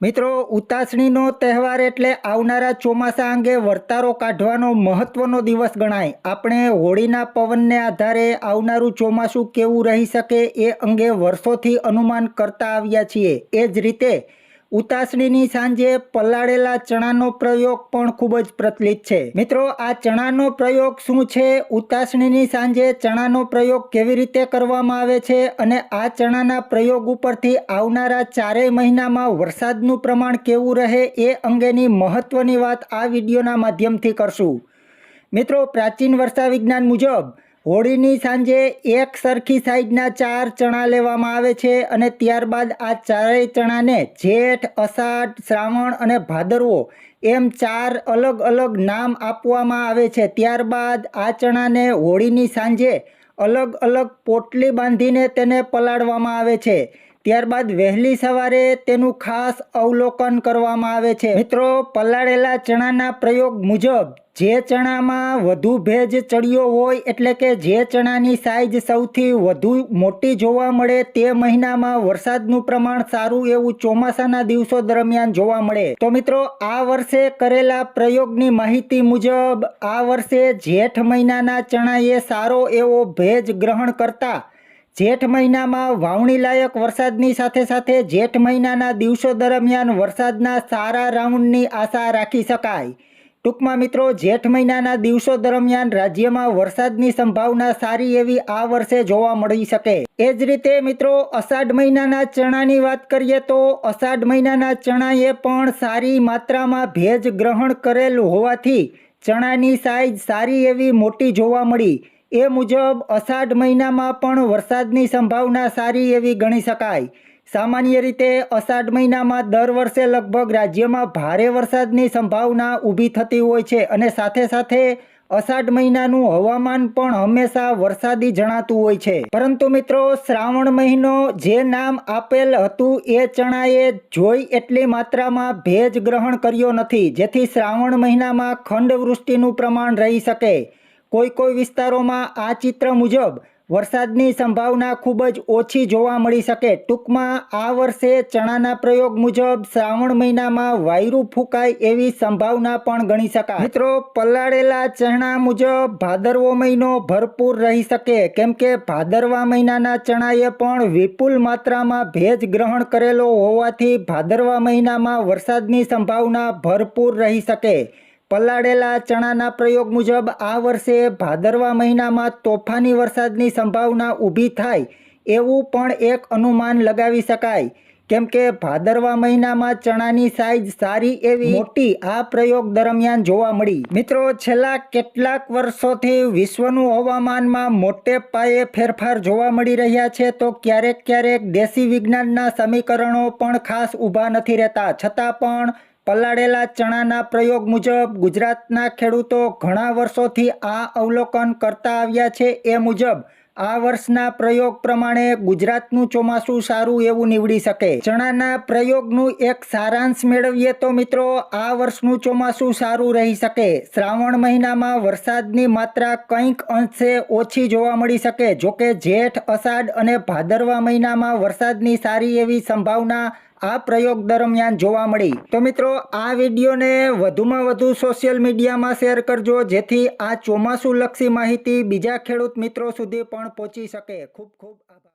મિત્રો, ઉતાસણીનો તહેવાર એટલે આવનારા ચોમાસા અંગે વર્તારો કાઢવાનો મહત્વનો દિવસ ગણાય. આપણે હોળીના પવનને આધારે આવનારું ચોમાસું કેવું રહી શકે એ અંગે વર્ષોથી અનુમાન કરતા આવ્યા છીએ. એ જ રીતે ઉતાસણીની સાંજે પલાળેલા ચણાનો પ્રયોગ પણ ખૂબ જ પ્રચલિત છે. મિત્રો, આ ચણાનો પ્રયોગ શું છે? ઉતાસણીની સાંજે ચણાનો પ્રયોગ કેવી રીતે કરવામાં આવે છે અને આ ચણાના પ્રયોગ ઉપરથી આવનારા ચારેય મહિનામાં વરસાદનું પ્રમાણ કેવું રહે એ અંગેની મહત્વની વાત આ વિડીયોના માધ્યમથી કરશું. મિત્રો, પ્રાચીન વર્ષા વિજ્ઞાન મુજબ હોળીની સાંજે એક સરખી સાઈઝના ચાર ચણા લેવામાં આવે છે અને ત્યારબાદ આ ચારેય ચણાને જેઠ, અષાઢ, શ્રાવણ અને ભાદરવો એમ ચાર અલગ અલગ નામ આપવામાં આવે છે. ત્યારબાદ આ ચણાને હોળીની સાંજે અલગ અલગ પોટલી બાંધીને તેને પલાળવામાં આવે છે. ત્યારબાદ વહેલી સવારે તેનું ખાસ અવલોકન કરવામાં આવે છે. મિત્રો, પલાળેલા ચણાના પ્રયોગ મુજબ, જે ચણામાં વધુ ભેજ ચડ્યો હોય એટલે કે જે ચણાની સાઈઝ સૌથી વધુ મોટી જોવા મળે તે મહિનામાં વરસાદનું પ્રમાણ સારું એવું ચોમાસાના દિવસો દરમિયાન જોવા મળે. તો મિત્રો, આ વર્ષે કરેલા પ્રયોગની માહિતી મુજબ, આ વર્ષે જેઠ મહિનાના ચણાએ સારો એવો ભેજ ગ્રહણ કરતા જેઠ મહિનામાં વાવણી લાયક વરસાદની સાથે સાથે જેઠ મહિનાના દિવસો દરમિયાન વરસાદના સારા રાઉન્ડની આશા રાખી શકાય. ટૂંકમાં મિત્રો, જેઠ મહિનાના દિવસો દરમિયાન રાજ્યમાં વરસાદની સંભાવના સારી એવી આ વર્ષે જોવા મળી શકે. એ જ રીતે મિત્રો, અષાઢ મહિનાના ચણાની વાત કરીએ તો અષાઢ મહિનાના ચણાએ પણ સારી માત્રામાં ભેજ ગ્રહણ કરેલ હોવાથી ચણાની સાઈઝ સારી એવી મોટી જોવા મળી. એ મુજબ અષાઢ મહિનામાં પણ વરસાદની સંભાવના સારી એવી ગણી શકાય. સામાન્ય રીતે અષાઢ મહિનામાં દર વર્ષે લગભગ રાજ્યમાં ભારે વરસાદની સંભાવના ઊભી થતી હોય છે અને સાથે સાથે અષાઢ મહિનાનું હવામાન પણ હંમેશા વરસાદી જણાતું હોય છે. પરંતુ મિત્રો, શ્રાવણ મહિનો જે નામ આપેલ હતું એ ચણાએ જોઈ એટલી માત્રામાં ભેજ ગ્રહણ કર્યો નથી, જેથી શ્રાવણ મહિનામાં ખંડવૃષ્ટિનું પ્રમાણ રહી શકે. કોઈ કોઈ વિસ્તારોમાં આ ચિત્ર મુજબ વરસાદની સંભાવના ખૂબ જ ઓછી જોવા મળી શકે. ટૂંકમાં આ વર્ષે ચણાના પ્રયોગ મુજબ શ્રાવણ મહિનામાં વાયરું ફૂંકાય એવી સંભાવના પણ ગણી શકાય. મિત્રો, પલાળેલા ચણા મુજબ ભાદરવો મહિનો ભરપૂર રહી શકે. કેમ કે ભાદરવા મહિનાના ચણાએ પણ વિપુલ માત્રામાં ભેજ ગ્રહણ કરેલો હોવાથી ભાદરવા મહિનામાં વરસાદની સંભાવના ભરપૂર રહી શકે. પલાળેલા ચણાના પ્રયોગ મુજબ આ વર્ષે ભાદરવા મહિનામાં તોફાની વરસાદની સંભાવના ઊભી થાય એવું પણ એક અનુમાન લગાવી શકાય. કેમ કે ભાદરવા મહિનામાં ચણાની સાઈઝ સારી એવી મોટી આ પ્રયોગ દરમિયાન જોવા મળી. મિત્રો, છેલ્લા કેટલાક વર્ષોથી વિશ્વનું હવામાનમાં મોટે પાયે ફેરફાર જોવા મળી રહ્યા છે, તો ક્યારેક ક્યારેક દેશી વિજ્ઞાનના સમીકરણો પણ ખાસ ઊભા નથી રહેતા. છતાં પણ પલાળેલા ચણાના પ્રયોગ મુજબ ગુજરાતના ખેડૂતો ઘણા વર્ષોથી આ અવલોકન કરતા આવ્યા છે એ મુજબ આ વર્ષના પ્રયોગ પ્રમાણે ગુજરાતનું ચોમાસું સારું એવું નીવડી શકે. ચણાના પ્રયોગનું એક સારાંશ મેળવીએ તો મિત્રો આ વર્ષનું ચોમાસું સારું રહી શકે. શ્રાવણ મહિનામાં વરસાદની માત્રા કંઈક અંશે ઓછી જોવા મળી શકે, જોકે જેઠ, અષાઢ અને ભાદરવા મહિનામાં વરસાદની સારી એવી સંભાવના આ પ્રયોગ દરમિયાન જોવા મળી. તો મિત્રો, આ વિડીયોને વધુમાં વધુ સોશિયલ મીડિયામાં શેર કરજો, જેથી આ ચોમાસું લક્ષી માહિતી બીજા ખેડૂત મિત્રો સુધી પણ પહોંચી શકે. ખૂબ ખૂબ આભાર.